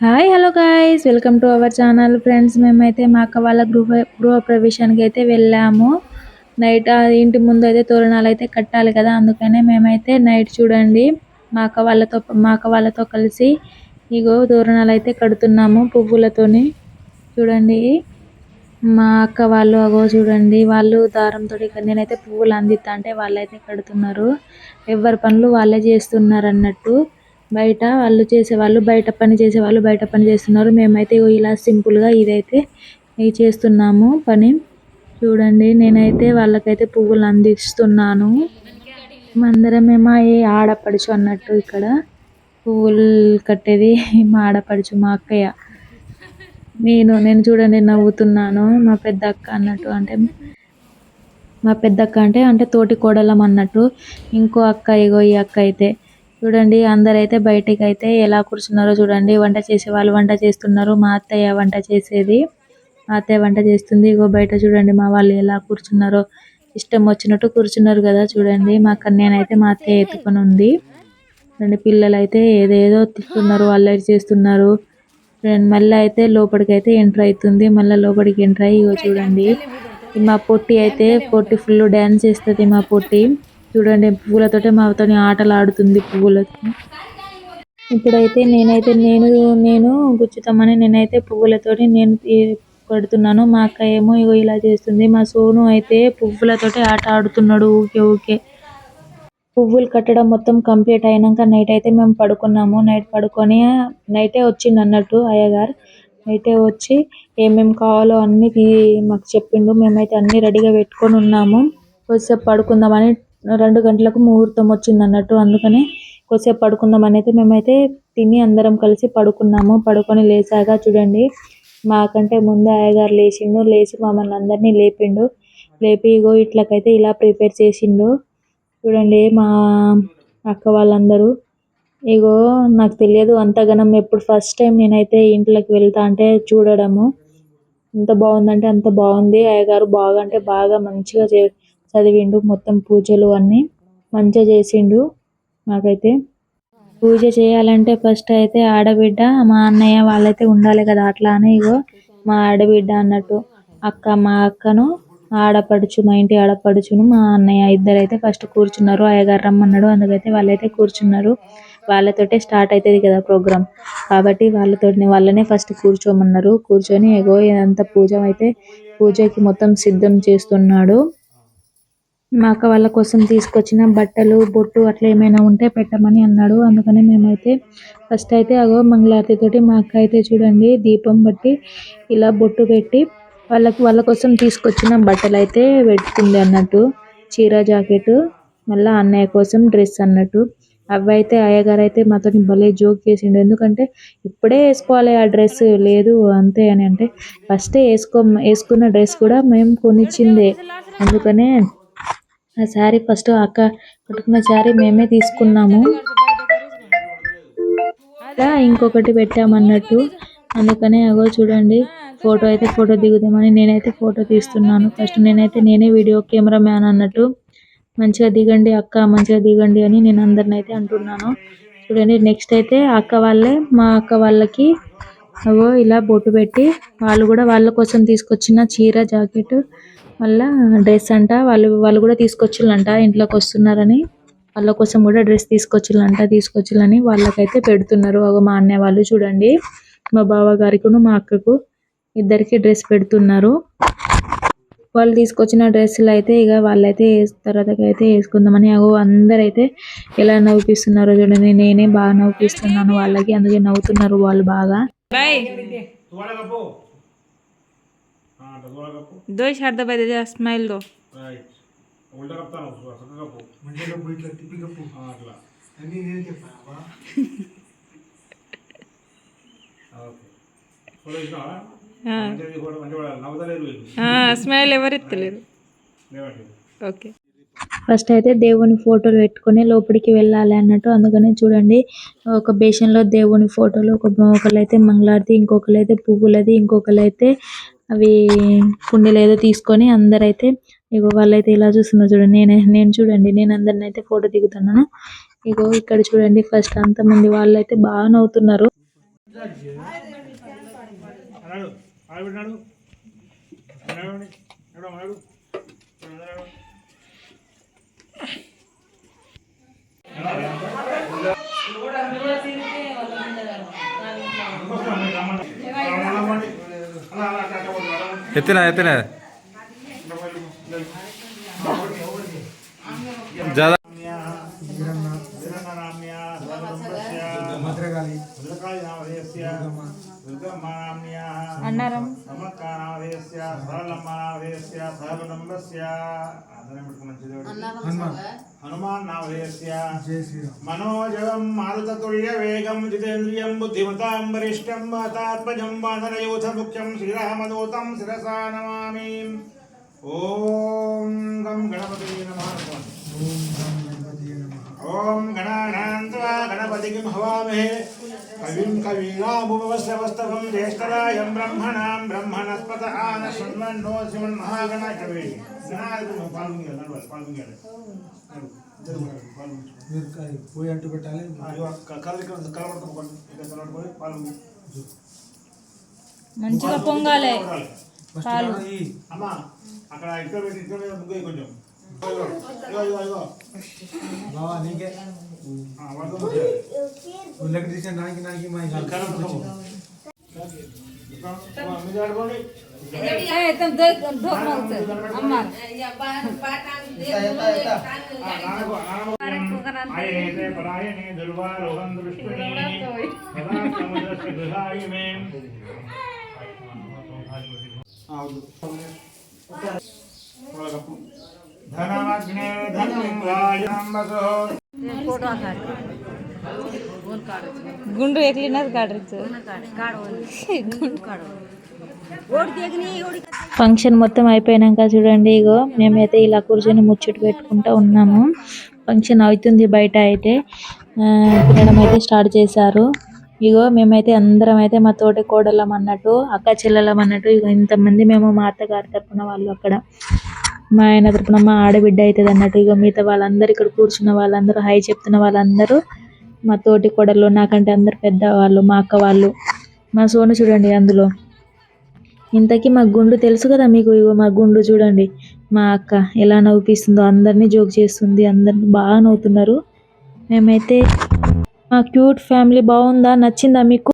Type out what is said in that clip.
Hi hello guys welcome to our channel friends మేమైతే మా అక్క వాళ్ళ గృహ గృహ ప్రవేశానికి అయితే వెళ్ళాము. నైట్ ఆ ఇంటి ముందు అయితే తోరణాలు అయితే కట్టాలి కదా అందుకనే మేమైతే నైట్ చూడండి. మా అక్క వాళ్ళతో మా అక్క వాళ్ళతో కలిసి ఇగో తోరణాలు అయితే కడుతున్నాము పువ్వులతోని. చూడండి. మా అక్క వాళ్ళు అగో చూడండి వాళ్ళు దారంతో నేనైతే పువ్వులు అందిస్తా అంటే వాళ్ళైతే కడుతున్నారు. ఎవరి పనులు వాళ్ళే చేస్తున్నారు అన్నట్టు. బయట వాళ్ళు చేసేవాళ్ళు బయట పని చేసేవాళ్ళు బయట పని చేస్తున్నారు. మేమైతే ఇలా సింపుల్గా ఇదైతే చేస్తున్నాము పని. చూడండి నేనైతే వాళ్ళకైతే పువ్వులు అందిస్తున్నాను. మందరమేమో ఏ ఆడపడుచు అన్నట్టు ఇక్కడ పువ్వులు కట్టేది మా ఆడపడుచు మా అక్కయ్య. నేను నేను చూడండి నవ్వుతున్నాను. మా పెద్ద అక్క అన్నట్టు అంటే మా పెద్దక్క అంటే అంటే తోటి కోడలం అన్నట్టు. ఇంకో అక్క ఇగో ఈ అక్క అయితే. చూడండి అందరైతే బయటికి అయితే ఎలా కూర్చున్నారో చూడండి. వంట చేసే వాళ్ళు వంట చేస్తున్నారు. మా అత్తయ్య వంట చేసేది. మా అత్తయ్య వంట చేస్తుంది. ఇగో బయట చూడండి మా వాళ్ళు ఎలా కూర్చున్నారో. ఇష్టం వచ్చినట్టు కూర్చున్నారు కదా చూడండి. మా కన్యానైతే మా అత్తయ్య ఎత్తుకొని ఉంది. రెండు పిల్లలు అయితే ఏదేదో తిప్పుతున్నారు అల్లరి చేస్తున్నారు. మళ్ళీ అయితే లోపలికి అయితే ఎంటర్ అవుతుంది. మళ్ళీ లోపలికి ఎంటర్ అయ్యి ఇగో చూడండి. మా పొట్టి అయితే పొట్టి ఫుల్ డాన్స్ చేస్తుంది మా పొట్టి. చూడండి పువ్వులతోటే మాతోని ఆటలు ఆడుతుంది పువ్వులతో ఇప్పుడైతే నేనైతే నేను నేను గుచ్చుతామని నేనైతే పువ్వులతోటి నేను పెడుతున్నాను. మా అక్క ఏమో ఇగో ఇలా చేస్తుంది. మా సోను అయితే పువ్వులతోటి ఆట ఆడుతున్నాడు. ఊకే ఊకే. పువ్వులు కట్టడం మొత్తం కంప్లీట్ అయినాక నైట్ అయితే మేము పడుకున్నాము. నైట్ పడుకొని నైటే వచ్చింది అన్నట్టు అయ్యగారు. నైటే వచ్చి ఏమేమి కావాలో అన్ని మాకు చెప్పిండు. మేమైతే అన్ని రెడీగా పెట్టుకొని ఉన్నాము. కొద్దిసేపు పడుకుందామని రెండు గంటలకు ముహూర్తం వచ్చింది అన్నట్టు. అందుకని కొద్దిసేపు పడుకుందాం అని అయితే మేమైతే తిని అందరం కలిసి పడుకున్నాము. పడుకొని లేచాక చూడండి మాకంటే ముందు అయ్యగారు లేచిండు. లేచి మమ్మల్ని అందరినీ లేపిండు. లేపి ఇగో ఇట్లకైతే ఇలా ప్రిపేర్ చేసిండు. చూడండి మా అక్క వాళ్ళందరూ. ఇగో నాకు తెలియదు అంతగానం ఎప్పుడు ఫస్ట్ టైం నేనైతే ఇంట్లోకి వెళ్తా అంటే చూడడము. ఎంత బాగుందంటే అంత బాగుంది. అయ్యగారు బాగా అంటే బాగా మంచిగా చే చదివిండు మొత్తం పూజలు అన్నీ మంచిగా చేసిండు మాకైతే. పూజ చేయాలంటే ఫస్ట్ అయితే ఆడబిడ్డ మా అన్నయ్య వాళ్ళైతే ఉండాలి కదా అట్లా అని ఇగో మా ఆడబిడ్డ అన్నట్టు అక్క మా అక్కను ఆడపడుచు మా ఇంటి ఆడపడుచును మా అన్నయ్య ఇద్దరైతే ఫస్ట్ కూర్చున్నారు అయ్యగారు రమ్మన్నాడు అందుకైతే వాళ్ళైతే కూర్చున్నారు. వాళ్ళతోటే స్టార్ట్ అవుతుంది కదా ప్రోగ్రామ్ కాబట్టి వాళ్ళతో వాళ్ళనే ఫస్ట్ కూర్చోమన్నారు. కూర్చొని ఎగో ఇదంతా పూజ అయితే పూజకి మొత్తం సిద్ధం చేస్తున్నాడు. మా అక్క వాళ్ళ కోసం తీసుకొచ్చిన బట్టలు బొట్టు అట్లా ఏమైనా ఉంటే పెట్టమని అన్నాడు. అందుకని మేమైతే ఫస్ట్ అయితే అగో మంగళారతి తోటి మా అక్క అయితే చూడండి దీపం బట్టి ఇలా బొట్టు పెట్టి వాళ్ళకి వాళ్ళ కోసం తీసుకొచ్చిన బట్టలు అయితే పెట్టుకుంది అన్నట్టు. చీర జాకెట్ మళ్ళీ అన్నయ్య కోసం డ్రెస్ అన్నట్టు. అవి అయితే అయ్యగారు అయితే మాతో భలే జోక్ చేసిండు. ఎందుకంటే ఇప్పుడే వేసుకోవాలి ఆ డ్రెస్ లేదు అంతే అని అంటే ఫస్ట్ వేసుకో వేసుకున్న డ్రెస్ కూడా మేము కొనిచ్చిందే. అందుకనే ఆ శారీ ఫస్ట్ అక్క కట్టుకున్న శారీ మేమే తీసుకున్నాము. అలా ఇంకొకటి పెట్టామన్నట్టు. అందుకనే అగో చూడండి ఫోటో అయితే ఫోటో దిగుదామని నేనైతే ఫోటో తీస్తున్నాను. ఫస్ట్ నేనైతే నేనే వీడియో కెమెరా మ్యాన్ అన్నట్టు. మంచిగా దిగండి అక్క మంచిగా దిగండి అని నేను అందరిని అయితే అంటున్నాను. చూడండి నెక్స్ట్ అయితే అక్క వాళ్ళే మా అక్క వాళ్ళకి అగో ఇలా బొట్టు పెట్టి వాళ్ళు కూడా వాళ్ళ కోసం తీసుకొచ్చిన చీర జాకెట్ మళ్ళా డ్రెస్ అంట వాళ్ళు వాళ్ళు కూడా తీసుకొచ్చిల్లంట ఇంట్లోకి వస్తున్నారని. వాళ్ళ కోసం కూడా డ్రెస్ తీసుకొచ్చిల్లంట తీసుకొచ్చిల్లని వాళ్ళకైతే పెడుతున్నారు. అగో మా అన్నయ్య వాళ్ళు చూడండి. మా బావ గారికి మా అక్కకు ఇద్దరికి డ్రెస్ పెడుతున్నారు. వాళ్ళు తీసుకొచ్చిన డ్రెస్సులు అయితే ఇక వాళ్ళైతే తర్వాత అయితే వేసుకుందామని అగో అందరైతే ఎలా నవ్విపిస్తున్నారో చూడండి. నేనే బాగా నవ్విపిస్తున్నాను వాళ్ళకి అందుకే నవ్వుతున్నారు వాళ్ళు బాగా. दो Sharada by smile though smile ఎవరు ఎత్తలేరు ఓకే ఫస్ట్ అయితే దేవుని ఫోటోలు పెట్టుకొని లోపలికి వెళ్ళాలి అన్నట్టు అందుకనే చూడండి ఒక బేషన్లో దేవుని ఫోటోలు ఒక ఒకళ్ళైతే మంగళారతి ఇంకొకళ్ళైతే పువ్వులది ఇంకొకళ్ళైతే అవి కుండీలు ఏదో తీసుకొని అందరైతే ఇగో వాళ్ళైతే ఇలా చూస్తున్నారు చూడండి నేను నేను చూడండి నేను అందరిని అయితే ఫోటో దిగుతున్నాను ఇగో ఇక్కడ చూడండి ఫస్ట్ అంత అంతమంది వాళ్ళైతే బాగా నవ్వుతున్నారు అన్నాడు ఆడబిడ్డాడు నడవండి నడవ నడు ఎత్తినా జాదా భద్రకాళి అన్నారం హనుమాన్. హనుమాన్ నామధేయస్య మనోజవం మారుతతుల్య వేగం జితేంద్రియం బుద్ధిమతాం వరిష్టం వాతాత్మజం వానరయూథ ముఖ్యం శ్రీరామదూతం శిరసా నమామి. ఓం గం గణపతి నమః ఓం గం గణపతియే నమః. ఓం గణానాం త్వా గణపతికిం హవామహే కవిం కవీనాముపవస్రవస్తవం జ్యేష్ఠరాయం బ్రహ్మణాం బ్రహ్మణస్పత ఆన శృణ్వన్నో శ్రీమన్ మహాగణ కవి గణాధిపతి పాల్గొంగాలి నడవాలి పాల్గొంగాలి పాల్గొంగాలి మీరు క- పోయి అంటూ పెట్టాలి మంచిగా పొంగాలి ఫస్ట్ పాలు. కాడ ఈ అమ్మా అక్కడ ఇక్కడ పెట్టి ఇక్కడ మీద ముగ్గు కొంచెం ఇదిగో, ఇదిగో, ఇదిగో, ఇదిగో. బావా నీకే ఆ, వాళ్ళతో ముగ్గు గుండు ఫంక్షన్ మొత్తం అయిపోయినాక చూడండి ఇగో మేమైతే ఇలా కూర్చొని ముచ్చట పెట్టుకుంటూ ఉన్నాము. ఫంక్షన్ అవుతుంది బయట అయితే. తినడం అయితే స్టార్ట్ చేశారు. ఇగో మేమైతే అందరం అయితే మా తోటి కోడలం అన్నట్టు అక్క చెల్లెలం అన్నట్టు ఇగో ఇంతమంది మేము మా అత్తగారి తరపున వాళ్ళు అక్కడ. మా ఆయన తరపున మా ఆడబిడ్డ అవుతుంది అన్నట్టు. ఇక మిగతా వాళ్ళందరూ ఇక్కడ కూర్చున్న వాళ్ళందరూ హై చెప్తున్న వాళ్ళందరూ మా తోటి కొడలు నాకంటే అందరు పెద్ద వాళ్ళు మా అక్క వాళ్ళు మా సోను చూడండి అందులో. ఇంతకీ మా గుండు తెలుసు కదా మీకు? ఇగో మా గుండు చూడండి. మా అక్క ఎలా నవ్విస్తుందో అందరినీ జోక్ చేస్తుంది అందరిని బాగా నవ్వుతున్నారు. మేమైతే మా క్యూట్ ఫ్యామిలీ బాగుందా? నచ్చిందా మీకు?